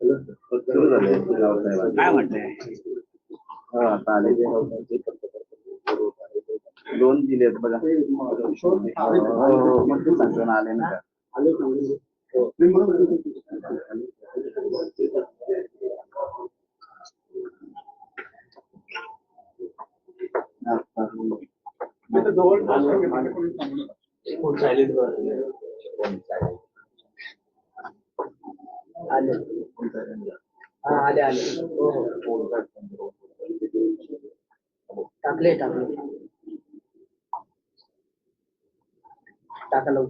सुरू झाले रावसाहेबांचे. काय म्हणताय हा, आता आले ते रावसाहेबांचे. दोन दिले आहेत बघा हो, हो, मग ते सांगतो ना आले ना आले हा आले आले. हो हो. टाकले टाकले. टाकलं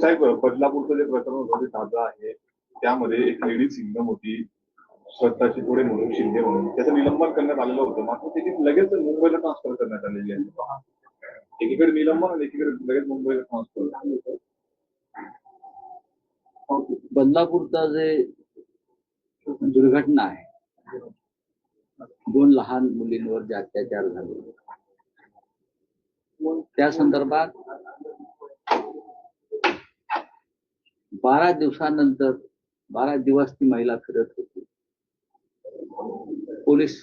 साहेब बदलापूरचं जे प्रकरण होतं ते ताजं आहे. त्यामध्ये एक लेडी सिंगम होती. स्वतःची पुढे म्हणून शिंदे म्हणून. त्याचं निलंबन करण्यात आलेलं होतं. मात्र त्याची लगेच मुंबईला ट्रान्सफर करण्यात आलेली आहे. एकीकडे निलंबन आणि एकीकडे लगेच मुंबईला ट्रान्सफर बदलापूरचा जे दुर्घटना आहे दोन लहान मुलींवर जे अत्याचार झाले. त्या संदर्भात बारा दिवसानंतर बारा दिवस ती महिला फिरत होती. पोलीस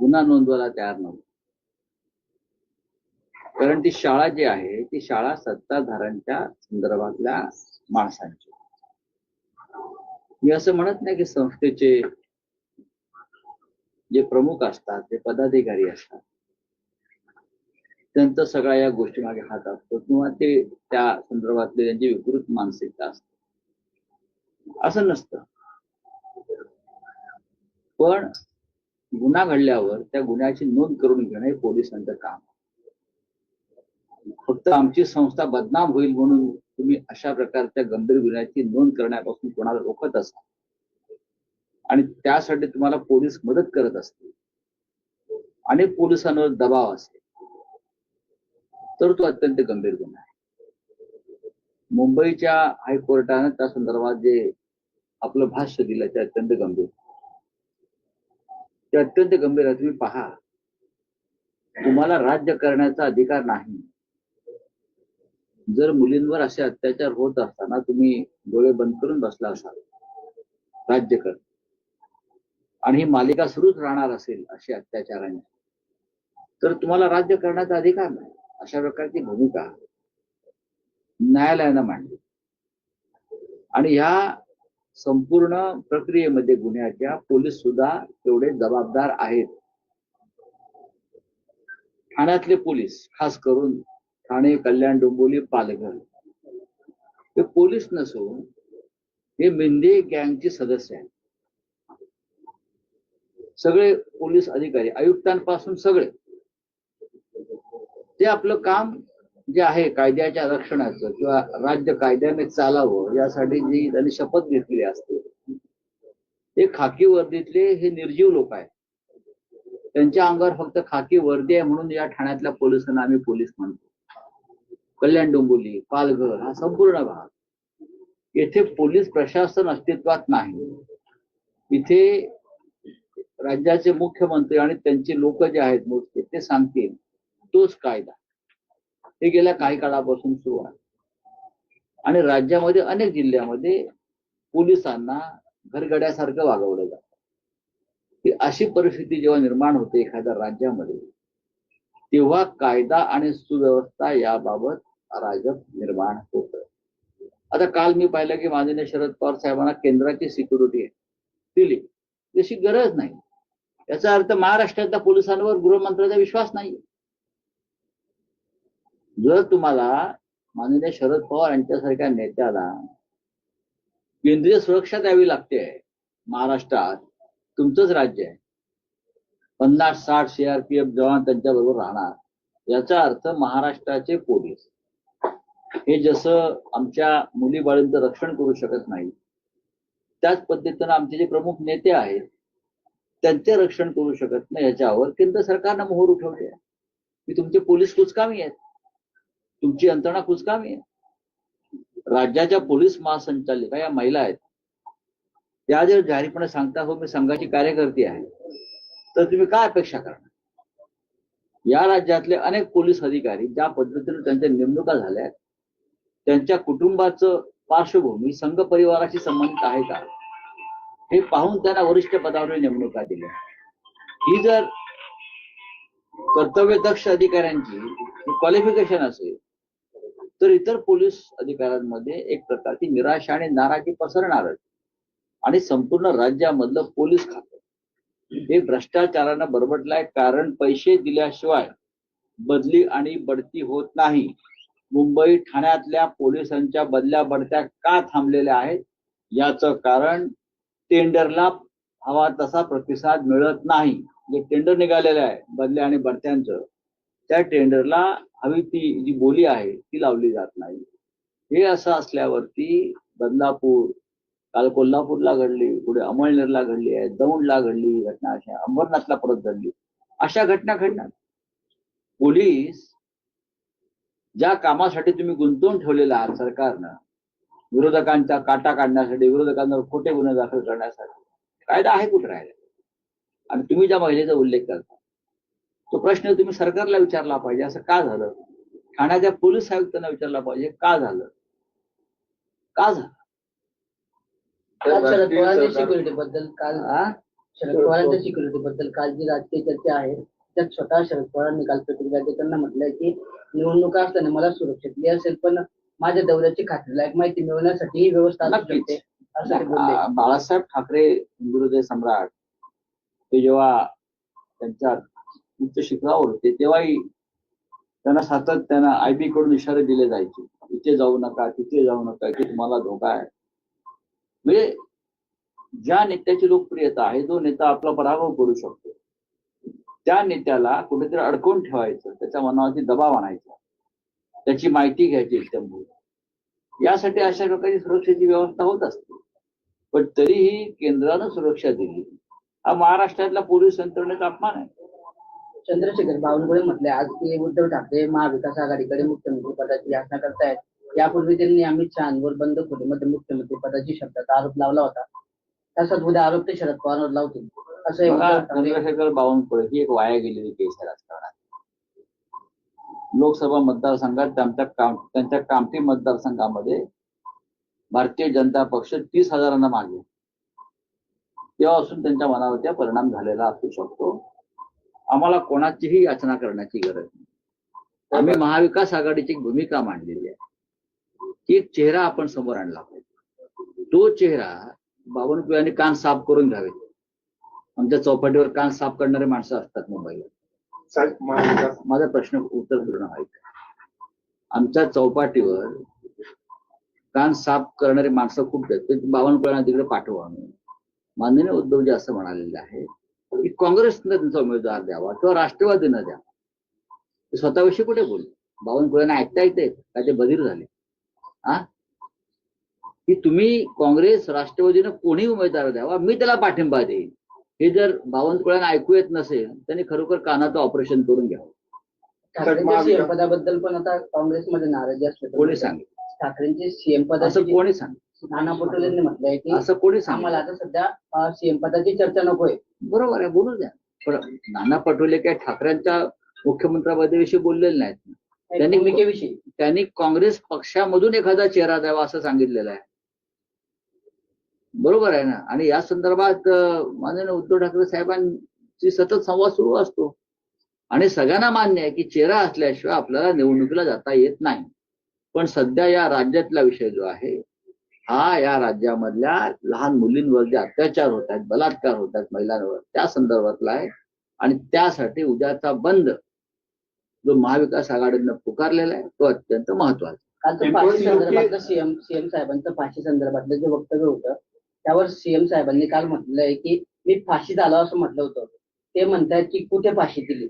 गुन्हा नोंदवायला तयार नव्हते. कारण ती शाळा जी आहे ती शाळा सत्ताधाऱ्यांच्या संदर्भातल्या माणसांची. मी असं म्हणत नाही की संस्थेचे जे प्रमुख असतात जे पदाधिकारी असतात त्यांचा सगळ्या या गोष्टी मागे हात असतो किंवा ते त्या संदर्भातले त्यांची विकृत मानसिकता असते. असं नसतं. पण गुन्हा घडल्यावर त्या गुन्ह्याची नोंद करून घेणं हे पोलिसांचं काम फक्त आमची संस्था बदनाम होईल म्हणून तुम्ही अशा प्रकारच्या गंभीर गुन्ह्याची नोंद करण्यापासून कोणाला रोखत असाल? आणि त्यासाठी तुम्हाला पोलीस मदत करत असतील. आणि पोलिसांवर दबाव असेल. तर तो अत्यंत गंभीर गुन्हा आहे. मुंबईच्या हायकोर्टानं त्या संदर्भात जे आपलं भाष्य दिलं ते अत्यंत गंभीर. ते अत्यंत गंभीर आहे. तुम्ही पहा. तुम्हाला राज्य करण्याचा अधिकार नाही. जर मुलींवर असे अत्याचार होत असताना तुम्ही डोळे बंद करून बसला असाल राज्य कर. आणि ही मालिका सुरूच राहणार असेल अशी अत्याचारांची. तर तुम्हाला राज्य करण्याचा अधिकार नाही अशा प्रकारची भूमिका न्यायालयानं मांडली. आणि ह्या संपूर्ण प्रक्रियेमध्ये गुन्ह्याच्या पोलीस सुद्धा तेवढे जबाबदार आहेत. ठाण्यातले पोलीस खास करून ठाणे कल्याण डोंबिवली पालघर. हे पोलीस नसून हे मेंढे गँगचे सदस्य आहेत. सगळे पोलीस अधिकारी आयुक्तांपासून सगळे. ते आपलं काम जे आहे कायद्याच्या रक्षणाचं किंवा राज्य कायद्याने चालावं यासाठी जी त्यांनी शपथ घेतलेली असते हे खाकी वर्दीतले हे निर्जीव लोक आहेत. त्यांच्या अंगावर फक्त खाकी वर्दी आहे म्हणून या ठाण्यातल्या पोलिसांना आम्ही पोलीस म्हणतो. कल्याण डोंबिवली पालघर हा संपूर्ण भाग. येथे पोलीस प्रशासन अस्तित्वात नाही. इथे राज्याचे मुख्यमंत्री आणि त्यांचे लोक जे आहेत मोजके ते सांगतील तोच कायदा. हे गेल्या काही काळापासून सुरू आहे. आणि राज्यामध्ये अनेक जिल्ह्यामध्ये पोलिसांना घरगड्यासारखं वागवलं जातं. की अशी परिस्थिती जेव्हा निर्माण होते एखाद्या राज्यामध्ये तेव्हा कायदा आणि सुव्यवस्था याबाबत अराजक निर्माण होत. आता काल मी पाहिलं की माननीय शरद पवार साहेबांना केंद्राची सिक्युरिटी दिली. तशी गरज नाही. याचा अर्थ महाराष्ट्रातल्या पोलिसांवर गृहमंत्र्याचा विश्वास नाही. जर तुम्हाला माननीय शरद पवार यांच्यासारख्या नेत्याला केंद्रीय सुरक्षा द्यावी लागते महाराष्ट्रात तुमचंच राज्य आहे. पन्नास साठ सीआरपीएफ जवान त्यांच्या बरोबर राहणार. याचा अर्थ महाराष्ट्राचे पोलीस. हे जसं आमच्या मुली बाळींचं रक्षण करू शकत नाही त्याच पद्धतीनं आमचे जे प्रमुख नेते आहेत त्यांचे रक्षण करू शकत नाही याच्यावर केंद्र सरकारनं मोहर उठवली आहे. की तुमचे पोलीस कुचकामी आहेत तुमची यंत्रणा कुचकामी आहे. राज्याच्या पोलीस महासंचालिका या महिला आहेत. त्या जर जाहीरपणे सांगता हो मी संघाची कार्यकर्ती आहे तर तुम्ही काय अपेक्षा करणार? या राज्यातले अनेक पोलीस अधिकारी ज्या पद्धतीने त्यांच्या नेमणुका झाल्या त्यांच्या कुटुंबाचं पार्श्वभूमी संघ परिवाराशी संबंधित आहे का? हे पाहून त्यांना वरिष्ठ पदावर नेमणुका दिल्या ही जर कर्तव्य दक्ष अधिकाऱ्यांची क्वालिफिकेशन असेल तर इतर पोलीस अधिकाऱ्यांमध्ये एक प्रकारची निराशा आणि नाराजी पसरणारच. आणि संपूर्ण राज्यामधलं पोलीस खातं हे भ्रष्टाचारानं बरबटलाय कारण पैसे दिल्याशिवाय बदली आणि बढती होत नाही. मुंबई ठाण्यातल्या पोलिसांच्या बदल्या बढत्या का थांबलेल्या आहेत? याचं कारण टेंडरला हवा तसा प्रतिसाद मिळत नाही. जे टेंडर निघालेलं आहे बदल्या आणि बढत्यांचं त्या टेंडरला हवी ती जी बोली आहे ती लावली जात नाही. हे असं असल्यावरती बदलापूर काल कोल्हापूरला घडली पुढे अमळनेरला घडली आहे दौंडला घडली ही घटना अशा अंबरनाथला परत घडली. अशा घटना घडणार. पोलीस ज्या कामासाठी तुम्ही गुंतवून ठेवलेला आहात सरकारनं विरोधकांचा काटा काढण्यासाठी विरोधकांवर खोटे गुन्हे दाखल करण्यासाठी कायदा आहे कुठे राहिला? आणि तुम्ही ज्या महिलेचा उल्लेख करता तो प्रश्न तुम्ही सरकारला विचारला पाहिजे असं का झालं? ठाण्याच्या पोलीस आयुक्तांना विचारला पाहिजे का झालं? का झालं? शरद पवारांच्या सिक्युरिटी बद्दल काल हा? शरद पवारांच्या सिक्युरिटी बद्दल काल जी राजकीय चर्चा आहे त्यात स्वतः शरद पवारांनी काल प्रतिक्रिया देताना म्हटलंय की निवडणुका असताना मला सुरक्षित दिली असेल पण माझ्या दौऱ्याची खात्रीलायक माहिती मिळवण्यासाठी ही व्यवस्था असू. शकते असं ते बाळासाहेब ठाकरे हिंदुहृदय सम्राट ते जेव्हा त्यांच्या उच्च शिखरावर होते तेव्हाही त्यांना सातत्यानं आयबी कडून इशारे दिले जायचे इथे जाऊ नका तिथे जाऊ नका इथे तुम्हाला धोका आहे. म्हणजे ज्या नेत्याची लोकप्रियता आहे जो नेता आपला पराभव करू शकतो. त्या नेत्याला कुठेतरी अडकवून ठेवायचं त्याच्या मनावरती दबाव आणायचा. त्याची माहिती घ्यायची इत्यंभूत यासाठी अशा प्रकारची सुरक्षेची व्यवस्था होत असते. पण तरीही केंद्रानं सुरक्षा दिली. हा महाराष्ट्रातल्या पोलीस यंत्रणेचा अपमान आहे. चंद्रशेखर बावनकुळे म्हटले आज ते उद्धव ठाकरे महाविकास आघाडीकडे मुख्यमंत्री पदाची याचना करतायत. यापूर्वी त्यांनी अमित शहावर बंद खोलीमध्ये मुख्यमंत्री पदाची शब्दाचा आरोप लावला होता. तसाच उद्या आरोप ते शरद पवारवर लावतील. असं हे चंद्रशेखर बावनकुळे ही एक वाया गेलेली केस आहे राजकारणात. लोकसभा मतदारसंघात त्यांच्या काम त्यांच्या कामठी मतदारसंघामध्ये भारतीय जनता पक्ष तीस हजारांना मागे. तेव्हापासून त्यांच्या मनावरती हा परिणाम झालेला असू शकतो. आम्हाला कोणाचीही याचना करण्याची गरज नाही. आम्ही महाविकास आघाडीची एक भूमिका मांडलेली आहे. की एक चेहरा आपण समोर आणला पाहिजे. तो चेहरा बावनकुळ्यांनी कान साफ करून घ्यावेत. आमच्या चौपाटीवर कान साफ करणारे माणसं असतात मुंबईला. माझा प्रश्न उत्तर पूर्ण व्हायचं. आमच्या चौपाटीवर कान साफ करणारी माणसं खूप आहेत. ते बावनकुळ्यांना तिकडे पाठवा आम्ही माननीय उद्धवजी असं म्हणालेले आहे की काँग्रेसनं त्यांचा उमेदवार द्यावा किंवा राष्ट्रवादीनं द्यावा. ते स्वतःविषयी कुठे बोलले? बावनकुळ्यांना ऐकता येते का? ते बधीर झाले. हा की तुम्ही काँग्रेस राष्ट्रवादीनं कोणी उमेदवार द्यावा मी त्याला पाठिंबा देईन. हे जर बावनकुळ्यांना ऐकू येत नसेल त्यांनी खरोखर कानाचं ऑपरेशन करून घ्यावं. ठाकरेंच्या सीएम पदाबद्दल पण आता काँग्रेसमध्ये नाराजी असते. कोणी सांगेल? ठाकरेंचे सीएम असं पदाची कोणी सांगेल? नाना पटोलेंनी म्हटलंय की असं कोणी सांगेल? आता सध्या सीएम पदाची चर्चा नकोय बरोबर आहे बोलू द्या. पण नाना पटोले काय ठाकरेंच्या मुख्यमंत्र्याविषयी बोललेले नाहीत त्यांनी- भूमिकेविषयी. त्यांनी काँग्रेस पक्षामधून एखादा चेहरा द्यावा असं सांगितलेलं आहे. बरोबर आहे ना? आणि या संदर्भात माननीय उद्धव ठाकरे साहेबांची सतत संवाद सुरू असतो. आणि सगळ्यांना मान्य आहे की चेहरा असल्याशिवाय आपल्याला निवडणुकीला जाता येत नाही. पण सध्या या राज्यातला विषय जो आहे हा या राज्यामधल्या लहान मुलींवर जे अत्याचार होत आहेत बलात्कार होत आहेत महिलांवर त्या संदर्भातला आहे. आणि त्यासाठी उद्याचा बंद जो महाविकास आघाडीनं पुकारलेला आहे तो अत्यंत महत्त्वाचा कालचं फाशी संदर्भातलं सीएम सीएम साहेबांचं फाशी संदर्भातलं जे वक्तव्य होतं त्यावर सीएम साहेबांनी काल म्हटलंय की मी फाशीत आलो असं म्हटलं होतं. ते म्हणतायत की कुठे फाशी दिली?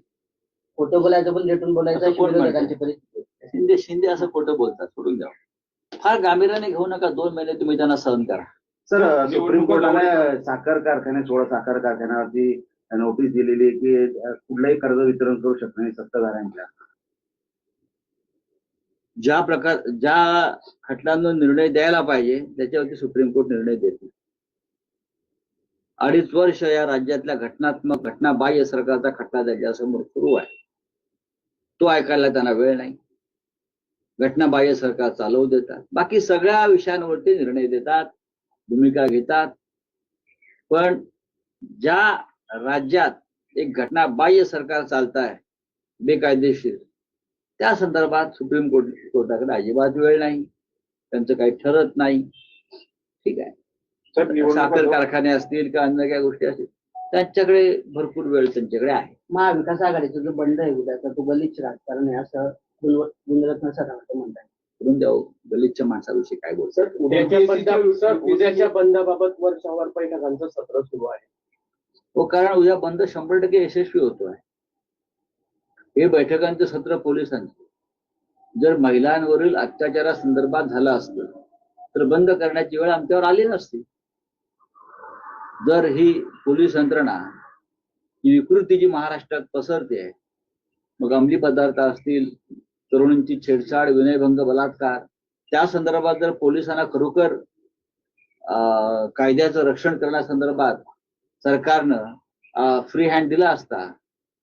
खोटं बोलायचं पण रेटून बोलायचं विरोधकांची परिस्थिती. शिंदे शिंदे असं खोटं बोलतात सोडून द्या. फार गांभीर्याने घेऊ नका दोन महिने तुम्ही त्यांना सहन करा. सर सुप्रीम कोर्टाने साखर कारखाने सोळा साखर कारखान्यावरती नोटीस दिलेली आहे की कुठलंही कर्ज वितरण करू शकत नाही सत्ताधाऱ्यांच्या. ज्या प्रकार ज्या खटल्यांवर निर्णय द्यायला पाहिजे त्याच्यावरती सुप्रीम कोर्ट निर्णय देते अडीच वर्ष या राज्यातल्या घटनात्मक घटनाबाह्य सरकारचा खटला त्याच्यासमोर सुरू आहे. तो ऐकायला त्यांना वेळ नाही. घटनाबाह्य सरकार चालवू देतात. बाकी सगळ्या विषयांवरती निर्णय देतात भूमिका घेतात. पण ज्या राज्यात एक घटनाबाह्य सरकार चालत आहे बेकायदेशीर त्या संदर्भात सुप्रीम कोर्ट कोर्टाकडे अजिबात वेळ नाही. त्यांचं काही ठरत नाही. ठीक आहे. साखर कारखाने असतील का अन्य काही गोष्टी असतील त्यांच्याकडे भरपूर वेळ त्यांच्याकडे आहे. महाविकास आघाडीचा जो बंड आहे उद्याचा तो गलिच्छ राजकारण आहे असं गुणरत्न सरांचं म्हणतात करून द्यावं. गलितच्या माणसाविषयी काय बोलतात? सर उद्याच्या बंदा सर उद्याच्या बंदाबाबत वर शंभर बैठकांचं सत्र सुरू आहे. हो कारण उद्या बंद शंभर टक्के यशस्वी होतो आहे हे बैठकांचं सत्र पोलिसांचं. जर महिलांवरील अत्याचारासंदर्भात झालं असतं तर बंद करण्याची वेळ आमच्यावर आली नसती. जर ही पोलीस यंत्रणा ही विकृती जी महाराष्ट्रात पसरते आहे मग अंमली पदार्थ असतील तरुणींची छेडछाड विनयभंग बलात्कार त्या संदर्भात जर पोलिसांना खरोखर कायद्याचं रक्षण करण्यासंदर्भात सरकारनं फ्री हँड दिला असता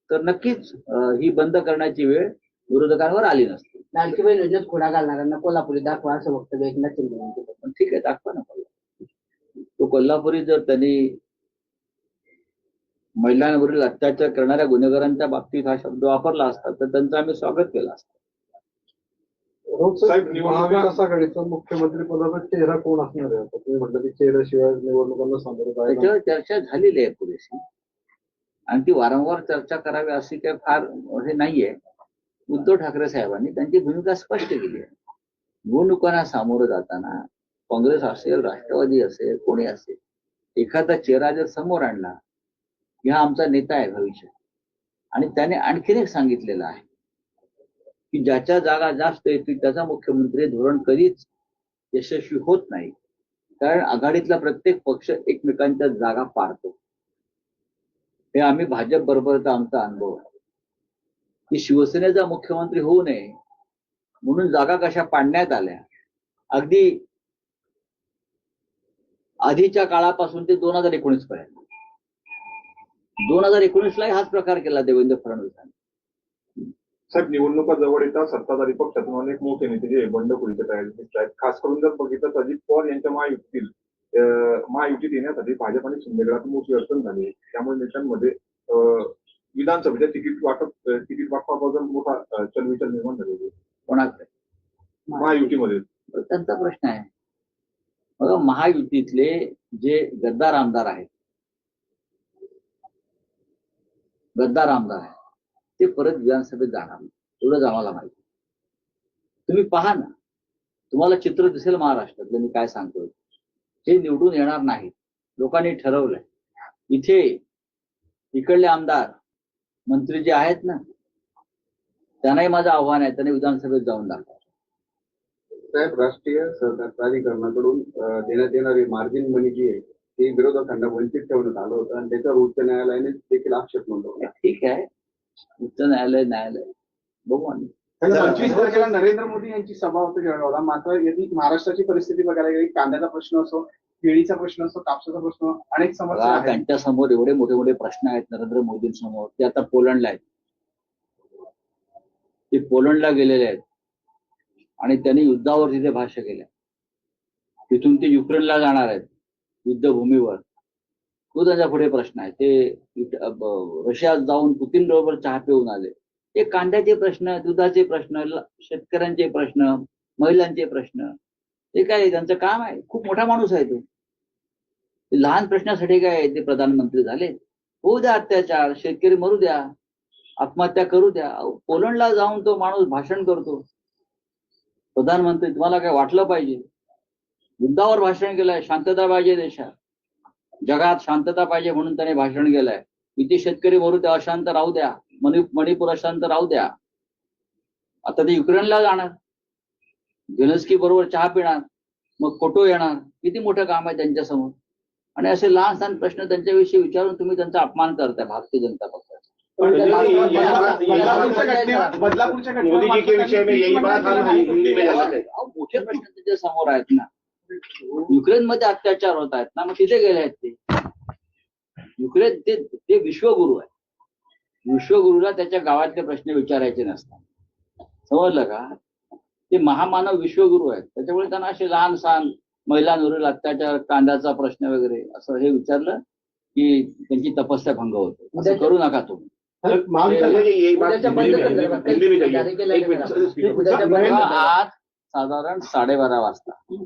तर नक्कीच ही बंद करण्याची वेळ विरोधकांवर आली नसती. लाडकी बहीण योजनेत खोडा घालणाऱ्यांना कोल्हापुरी दाखवा असं वक्तव्य एकनाथ शिंदे ठीक आहे दाखवा ना तो कोल्हापुरी जर त्यांनी महिलांवरील अत्याचार करणाऱ्या गुन्हेगारांच्या बाबतीत हा शब्द वापरला असता तर त्यांचं आम्ही स्वागत केलं असतं. महाविकास आघाडीचा मुख्यमंत्री पदाचा चेहरा कोण असणार आहे तुम्ही म्हटलं की चेहऱ्याशिवाय निवडणुकांना सामोरं त्याच्यावर चर्चा झालेली आहे पुरेशी. आणि ती वारंवार चर्चा करावी अशी काही फार हे नाहीये. उद्धव ठाकरे साहेबांनी त्यांची भूमिका स्पष्ट केली आहे. निवडणुकांना सामोरं जाताना काँग्रेस असेल राष्ट्रवादी असेल कोणी असेल एखादा चेहरा जर समोर आणला की हा आमचा नेता आहे भविष्य आणि त्याने आणखीन एक सांगितलेलं आहे की ज्याच्या जागा जास्त येतील त्याचा मुख्यमंत्री धोरण कधीच यशस्वी होत नाही. कारण आघाडीतला प्रत्येक पक्ष एकमेकांच्या जागा पाडतो. हे आम्ही भाजप बरोबरचा आमचा अनुभव आहे. की शिवसेनेचा मुख्यमंत्री होऊ नये म्हणून जागा कशा पाडण्यात आल्या अगदी आधीच्या काळापासून ते दोन हजार एकोणीस पर्यंत. दोन हजार एकोणीस ला हाच प्रकार केला देवेंद्र फडणवीसांनी. साहेब निवडणुका जवळ येतात सत्ताधारी पक्षातून अनेक मोठे नेते जे बंडखोरीच्या तयारीत दिसत आहेत खास करून जर बघितलं तर अजित पवार यांच्या महायुतीतील अं, महायुतीत येण्यासाठी भाजप आणि शिंदेगडात मोठी अडचण झाली. त्यामुळे नेत्यांमध्ये विधानसभेच्या तिकीट वाटप तिकीट वाटपाबद्दल मोठा चलविचल निर्माण झालेली. कोणाकडे? महायुतीमध्ये. त्यांचा प्रश्न आहे. मग महायुतीतले जे गद्दार आमदार आहेत गद्दार आमदार आहेत ते परत विधानसभेत जाणार नाही. एवढंच आम्हाला माहिती तुम्ही पहा ना तुम्हाला चित्र दिसेल महाराष्ट्रातलं मी काय सांगतोय. हे निवडून येणार नाहीत. लोकांनी ठरवलंय. इथे इकडले आमदार मंत्री जे आहेत ना त्यांनाही माझं आव्हान आहे त्यांनी विधानसभेत जाऊन दाखवा. साहेब राष्ट्रीय सहकार प्राधिकरणाकडून देण्यात येणारी मार्जिन मनी जी आहे ती विरोधकांना वंचित ठेवण्यात आलं होतं आणि त्याच्यावर उच्च न्यायालयाने देखील आक्षेप नोंदवला. ठीक आहे. उच्च न्यायालय न्यायालय. बघू आम्ही पंचवीस तारखेला नरेंद्र मोदी यांची सभा होती जळगावला. मात्र यदि महाराष्ट्राची परिस्थिती बघायला गेली कांद्याचा प्रश्न असो केळीचा प्रश्न असो कापसाचा प्रश्न अनेक समस्या त्यांच्यासमोर एवढे मोठे मोठे प्रश्न आहेत नरेंद्र मोदींसमोर. ते आता पोलंडला आहेत. ते पोलंडला गेलेले आहेत. आणि त्यांनी युद्धावर तिथे भाष्य केलं तिथून ते युक्रेनला जाणार आहेत युद्धभूमीवर. तो त्यांच्या पुढे प्रश्न आहे. ते रशियात जाऊन पुतीन बरोबर चहा पिऊन आले. ते कांद्याचे प्रश्न दुधाचे प्रश्न शेतकऱ्यांचे प्रश्न महिलांचे प्रश्न ते काय त्यांचं काम आहे. खूप मोठा माणूस आहे तो. लहान प्रश्नासाठी काय ते प्रधानमंत्री झाले. होऊ द्या अत्याचार. शेतकरी मरू द्या. आत्महत्या करू द्या. पोलंडला जाऊन तो माणूस भाषण करतो. प्रधानमंत्री तुम्हाला काय वाटलं पाहिजे? युद्धावर भाषण केलंय शांतता पाहिजे देशात. जगात शांतता पाहिजे म्हणून त्याने भाषण केलंय. किती शेतकरी मरू त्या अशांत राहू द्या. मणि मणिपूर अशांत राहू द्या. आता ते युक्रेनला जाणार. झेलेन्स्की बरोबर चहा पिणार मग फोटो येणार. किती मोठं काम आहे त्यांच्यासमोर. आणि असे लहान सहान प्रश्न त्यांच्याविषयी विचारून तुम्ही त्यांचा अपमान करताय भारतीय जनता पक्ष बदलापूरच्या ये- घटनेवर- बदलापूरच्या घटनेवर मोदी जी के विषय में यही बात हम हिंदी में मात्र जाना अहो, मोठे प्रश्न त्यांच्यासमोर आहेत ना युक्रेनमध्ये अत्याचार होत आहेत ना मग तिथे गेले आहेत ते. युक्रेन ते ते विश्वगुरु आहे विश्वगुरुला त्याच्या गावातले प्रश्न विचारायचे नसतात. समजलं का? ते महामानव विश्वगुरु आहेत. त्याच्यामुळे त्यांना असे लहान सहान महिलांवरील अत्याचार कांद्याचा प्रश्न वगैरे असं हे विचारलं की त्यांची तपस्या भंग होते. असं करू नका तुम्ही. आज साधारण साडेबारा वाजता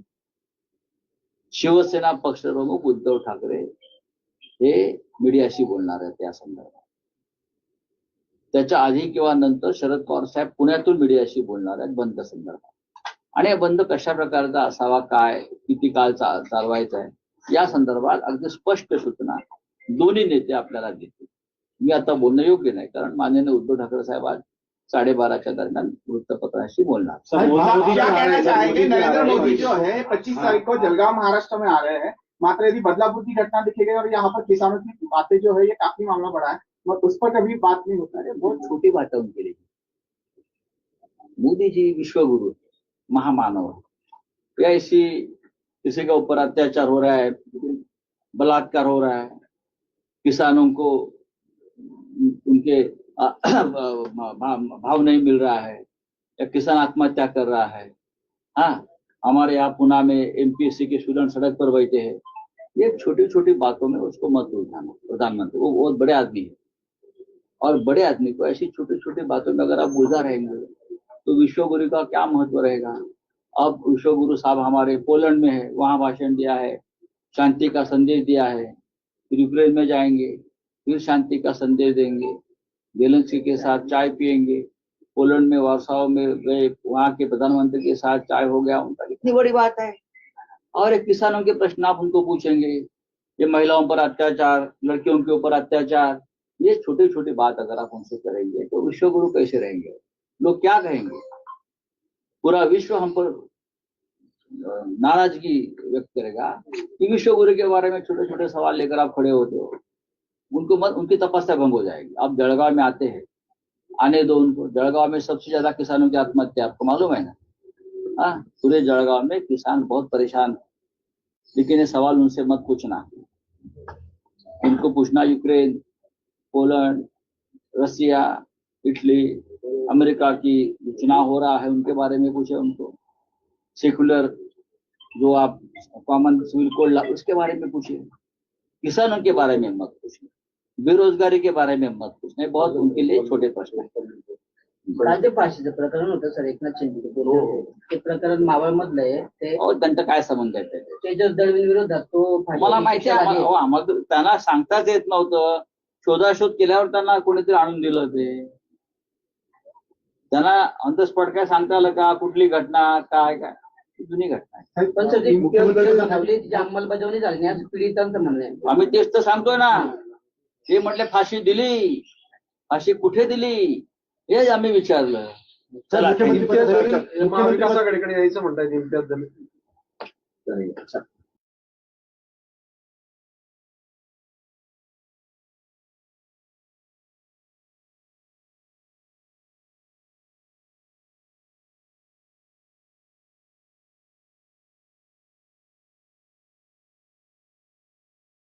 शिवसेना पक्षप्रमुख उद्धव ठाकरे हे मीडियाशी बोलणार आहेत या संदर्भात. त्याच्या आधी किंवा नंतर शरद पवार साहेब पुण्यातून मीडियाशी बोलणार आहेत बंद संदर्भात. आणि हे बंद कशा प्रकारचा असावा काय किती काळ चालवायचा आहे या संदर्भात अगदी स्पष्ट सूचना दोन्ही नेते आपल्याला देतील. मी आता बोलणं योग्य नाही. कारण माननीय उद्धव ठाकरे साहेब आज साडेबाराच्या दरम्यान वृत्तपत्रांशी बोलणार. मोदी जो है पच्चीस तारीख को जलगांव महाराष्ट्र में आ रहे हैं। मात्र यदि बदलापुर की घटना दिखी गई और यहाँ पर किसानों की बातें जो है ये काफ़ी मामला बढ़ा है मग उस पर कभी बात नहीं होता। है बहुत छोटी बात है उनके लिए। मोदी जी विश्वगुरु महामानव। है। या ऐसी किसी के ऊपर अत्याचार हो रहा है बलात्कार हो रहा है। किसानों को उनके भाव नहीं मिल रहा है, या किसान आत्महत्या कर रहा है। हाँ हमारे यहाँ पुणे में एमपीएससी के स्टूडेंट सड़क पर बैठे हैं। ये छोटी छोटी बातों में उसको मत उठाना, प्रधानमंत्री। वो बहुत बड़े आदमी है। और बड़े आदमी को ऐसी छोटी छोटी बातों में अगर आप गुजार रहेंगे तो विश्वगुरु का क्या महत्व रहेगा? अब विश्वगुरु साहब हमारे पोलैंड में है, वहाँ भाषण दिया है, शांति का संदेश दिया है यूक्रेन में जाएँगे। फिर शांति का संदेश देंगे। जेलेंस्की के साथ चाय पियेंगे। पोलैंड में वार्साव में गए वहाँ के प्रधानमंत्री के साथ चाय हो गया उनका कितनी बड़ी बात है। और एक किसानों के प्रश्न आप उनको पूछेंगे ये महिलाओं पर अत्याचार लड़कियों के ऊपर अत्याचार ये छोटी छोटी बात अगर आप उनसे करेंगे तो विश्वगुरु कैसे रहेंगे? लोग क्या कहेंगे? पूरा विश्व हम पर नाराज़गी व्यक्त करेगा कि विश्वगुरु के बारे में छोटे छोटे सवाल लेकर आप खड़े होते हो। उनको मत उनकी तपस्या भंग हो जाएगी। आप जड़गांव में आते हैं, आने दो उनको। जड़गांव में सबसे ज़्यादा किसानों की आत्महत्या, आपको मालूम है ना? हाँ पूरे जलगांव में किसान बहुत परेशान है। लेकिन ये सवाल उनसे मत पूछना। उनको पूछना Ukraine, Poland, Russia, Italy, America की चुनाव हो रहा है, उनके बारे में पूछे उनको। सेकुलर जो आप कॉमन सिविल कोड उसके बारे में पूछिए। किसानों के बारे में मत पूछिए। बेरोजगारी के बारे में मत पूछना। बहुत उनके लिए छोटे प्रश्न है। राज्य भाषेचं प्रकरण होतं सर एकनाथ शिंदे बोलले होते. ते प्रकरण मावळ मधलं आहे. ते त्यांचं काय संबंध आहे? तेजस दळवी विरोधात तो मला माहिती आहे आम्हाला त्यांना सांगताच येत नव्हतं. शोधाशोध केल्यावर त्यांना कोणीतरी आणून दिलं ते. त्यांना ऑन द स्पॉट काय सांगता आलं का? कुठली घटना? काय काय? ही जुनी घटना पण सर ती अंमलबजावणी झाली पीडितांचं म्हणणं आहे. आम्ही तेच तर सांगतोय ना. ते म्हटले फाशी दिली. फाशी कुठे दिली? हेच आम्ही विचारलं. चला यायचं म्हणताय